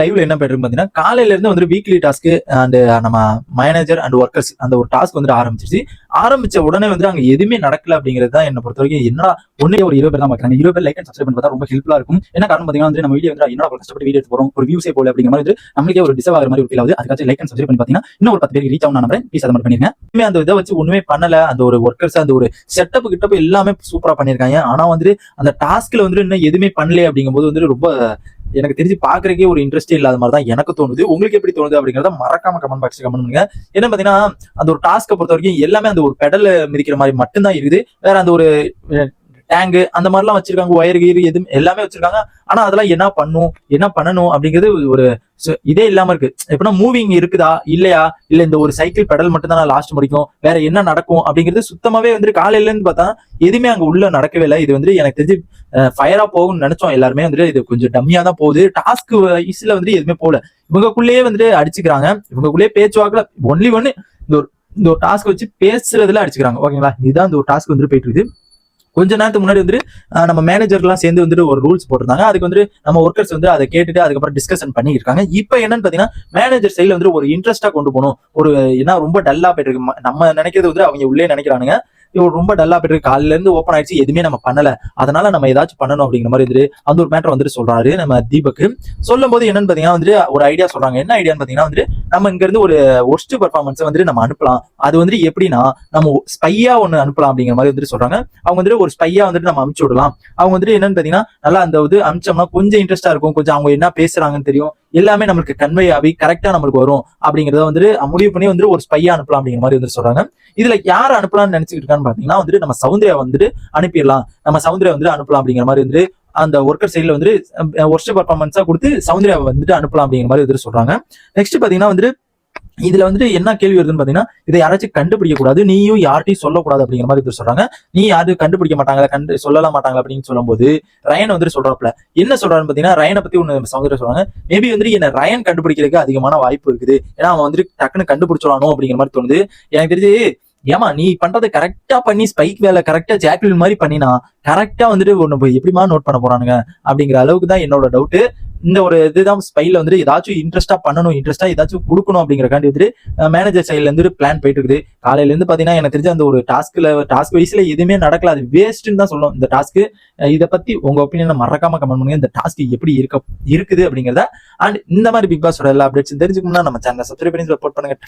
லைவ்ல என்ன போயிட்டு பாத்தீங்கன்னா காலையில இருந்து வந்து வீக்லி டாஸ்க் அண்ட் நம்ம மேனேஜர் அண்ட் ஒர்க்கர்ஸ் அந்த ஒரு டாஸ்க் வந்து ஆரம்பிச்சிருச்சு. ஆரம்பிச்ச உடனே வந்து அங்க எதுவுமே நடக்கல அப்படிங்கிறது தான் என்ன பொறுத்த வரைக்கும் என்ன ஒன்னே ஒரு இருபது பேர் தான் பார்க்கறாங்க. இருபது பேர் லைக் அண்ட் சப்ஸ்கிரைப் பண்ணி பார்த்தா ரொம்ப ஹெல்ப்ஃபுல்லா இருக்கும். என்ன காரணம் பாத்தீங்கன்னா வந்து நம்ம வீடியோ வந்து என்ன கஷ்டப்பட்டு வீடியோ எடுத்து போறோம்? ஒரு வியூஸே போல அப்படிங்கிற மாதிரி வந்து நம்மளுக்கே ஒரு டிசவ் ஆகிற மாதிரி ஒரு ஃபீல் ஆகுது. அதுக்காச்சும் லைக் அண்ட் சப்ஸ்கிரைப் பண்ணி பாத்தீங்கன்னா இன்னும் ஒரு பத்து பேர் ரீச் ஆகும் நான் நம்புறேன். ப்ளீஸ் அதை மாதிரி பண்ணிருக்கேன் அந்த இதை வச்சு ஒண்ணுமே பண்ணல. அந்த ஒரு ஒர்க்கர்ஸ் அந்த ஒரு செட்டப் கிட்டப் எல்லாமே சூப்பரா பண்ணிருக்காங்க. ஆனா வந்து அந்த டாஸ்க்ல வந்து இன்னும் எதுவுமே பண்ணல அப்படிங்கும்போது வந்து ரொம்ப எனக்கு தெரிஞ்சு பாக்குறதுக்கே ஒரு இன்ட்ரெஸ்டே இல்லாத மாதிரி தான் எனக்கு தோணுது. உங்களுக்கு எப்படி தோணுது அப்படிங்கறத மறக்காம கமெண்ட் பாக்ஸ் கமெண்ட் பண்ணுங்க. என்ன பாத்தீங்கன்னா அந்த ஒரு டாஸ்க்கை பொறுத்த வரைக்கும் எல்லாமே அந்த ஒரு பெடல் மிதிக்கிற மாதிரி மட்டும்தான் இருக்குது. வேற அந்த ஒரு டேங்கு அந்த மாதிரிலாம் வச்சிருக்காங்க ஒயர் கீர் எதுவும் எல்லாமே வச்சிருக்காங்க. ஆனா அதெல்லாம் என்ன பண்ணும் என்ன பண்ணணும் அப்படிங்கிறது ஒரு இதே இல்லாம இருக்கு. எப்படின்னா மூவிங் இருக்குதா இல்லையா? இல்ல இந்த ஒரு சைக்கிள் பெடல் மட்டும் தான் லாஸ்ட் முடிக்கும்? வேற என்ன நடக்கும் அப்படிங்கிறது சுத்தமாவே வந்து காலையில இருந்து பார்த்தா எதுவுமே அங்க உள்ள நடக்கவே இல்லை. இது வந்து எனக்கு தெரிஞ்சு ஃபயரா போகும்னு நினைச்சோம். எல்லாருமே வந்துட்டு இது கொஞ்சம் டம்மியா தான் போகுது. டாஸ்க் வைஸ்ல வந்து எதுவுமே போகல. இவங்கக்குள்ளேயே வந்துட்டு அடிச்சுக்கிறாங்க. இவங்களுக்குள்ளேயே பேச்சுவாக்குல ஒன்லி ஒன்னு இந்த ஒரு இந்த ஒரு டாஸ்க் வச்சு பேசுறதுல அடிச்சுக்கிறாங்க. ஓகேங்களா? இதுதான் இந்த ஒரு டாஸ்க் வந்துட்டு போயிட்டு இருக்குது. கொஞ்ச நேரத்துக்கு முன்னாடி வந்துட்டு நம்ம மேனேஜர்லாம் சேர்ந்து வந்துட்டு ஒரு ரூல்ஸ் போட்டிருந்தாங்க. அதுக்கு வந்து நம்ம ஒர்க்கர்ஸ் வந்து அதை கேட்டுட்டு அதுக்கப்புறம் டிஸ்கஷன் பண்ணியிருக்காங்க. இப்போ என்னன்னு பார்த்தீங்கன்னா மேனேஜர் சைடில் வந்து ஒரு இன்ட்ரெஸ்டா கொண்டு போகணும். ஒரு ஏன்னா ரொம்ப டல்லா போயிட்டு இருக்கு. நம்ம நினைக்கிறது வந்து அவங்க உள்ளே நினைக்கிறானுங்க. இவன் ரொம்ப டல்லா போயிட்டு காலையில இருந்து ஓப்பன் ஆயிடுச்சு. எதுவுமே நம்ம பண்ணல. அதனால நம்ம ஏதாச்சும் பண்ணணும் அப்படிங்கிற மாதிரி வந்துட்டு அந்த ஒரு மேட்டர் வந்துட்டு சொல்றாரு நம்ம தீபக் சொல்லும் போது என்னன்னு பாத்தீங்கன்னா வந்துட்டு ஒரு ஐடியா சொல்றாங்க. என்ன ஐடியான்னு பாத்தீங்கன்னா வந்துட்டு நம்ம இங்க இருந்து ஒரு ஒஸ்ட் பர்ஃபார்மன்ஸை வந்துட்டு நம்ம அனுப்பலாம். அது வந்துட்டு எப்படின்னா நம்ம ஸ்பையா ஒன்னு அனுப்பலாம் அப்படிங்கிற மாதிரி வந்துட்டு சொல்றாங்க. அவங்க வந்துட்டு ஒரு ஸ்பையா வந்துட்டு நம்ம அமுச்சு விடலாம். அவங்க வந்துட்டு என்னன்னு பாத்தீங்கன்னா நல்லா அந்த இது அமிச்சோம்னா கொஞ்சம் இன்ட்ரெஸ்டா இருக்கும். கொஞ்சம் அவங்க என்ன பேசுறாங்கன்னு தெரியும். எல்லாமே நம்மளுக்கு கன்வே ஆகி கரெக்டா நம்மளுக்கு வரும் அப்படிங்கறத வந்துட்டு முடிவு பண்ணி வந்துட்டு ஒரு ஸ்பையா அனுப்பலாம் அப்படிங்கிற மாதிரி வந்துட்டு சொல்றாங்க. இதுல யார் அனுப்பலாம்னு நினைச்சுக்கிட்டு இருக்கான்னு பாத்தீங்கன்னா வந்துட்டு நம்ம சௌந்தர்யா வந்துட்டு அனுப்பிடலாம். நம்ம சௌந்தர்யா வந்துட்டு அனுப்பலாம் அப்படிங்கிற மாதிரி வந்துட்டு அந்த ஒர்க்கர் சைடில் வந்துட்டு ஒர்ஸ்ட் பர்ஃபார்மன்ஸாக கொடுத்து சௌந்தர்யா வந்துட்டு அனுப்பலாம் அப்படிங்கிற மாதிரி வந்துட்டு சொல்கிறாங்க நெக்ஸ்ட் பார்த்தீங்கன்னா வந்துட்டு இதுல வந்துட்டு என்ன கேள்வி வருதுன்னு பாத்தீங்கன்னா இதை யாராச்சும் கண்டுபிடிக்க கூடாது நீயும் யார்ட்டையும் சொல்லக்கூடாது அப்படிங்கிற மாதிரி இது சொல்றாங்க. நீ யாரும் கண்டுபிடிக்க மாட்டாங்களா கண்டு சொல்லலாம் மாட்டாங்களா அப்படின்னு சொல்லும்போது ரயன் வந்துட்டு சொல்றாப்ல என்ன சொல்கிறான்னு பாத்தீங்கன்னா ரயனை பத்தி ஒண்ணு சௌந்தர்யா சொல்றாங்க. மேபி வந்துட்டு என்ன ரயன் கண்டுபிடிக்கிறதுக்கு அதிகமான வாய்ப்பு இருக்குது. ஏன்னா அவன் வந்துட்டு டக்குன்னு கண்டுபிடிச்சிடணும் அப்படிங்கிற மாதிரி தோணுது. எனக்கு தெரிஞ்சு ஏமா நீ பண்றதை கரெக்டா பண்ணி ஸ்பைக் வேலை கரெக்டா ஜாக்லின் மாதிரி பண்ணினா கரெக்டா வந்துட்டு ஒன்னு போய் எப்படிமா நோட் பண்ண போறானுங்க? அப்படிங்கிற அளவுக்கு தான் என்னோட டவுட் இந்த ஒரு இதுதான் ஸ்பைல வந்துட்டு ஏதாச்சும் இன்ட்ரெஸ்டா பண்ணணும் இன்ட்ரெஸ்டா ஏதாச்சும் கொடுக்கணும் அப்படிங்கிறக்காண்டி வந்துட்டு மேனேஜர் சைட்ல இருந்து பிளான் போயிட்டு இருக்குது. காலையில இருந்து பாத்தீங்கன்னா எனக்கு தெரிஞ்ச அந்த ஒரு டாஸ்க்ல டாஸ்க் வைஸ்ல எதுவுமே நடக்கல. அது வேஸ்ட்னு தான் சொல்லணும் இந்த டாஸ்க் இதை பத்தி உங்க ஒப்பீனியன் மறக்காம கமெண்ட் பண்ணுங்க. இந்த டாஸ்க் எப்படி இருக்க இருக்குது அப்படிங்கிறத. அண்ட் இந்த மாதிரி பிக் பாஸோட எல்லா அப்டேட்ஸ் தெரிஞ்சுக்கணும்னா நம்ம சேனல் சப்ஸ்கிரைப் பண்ணி சப்போர்ட் பண்ணுங்க.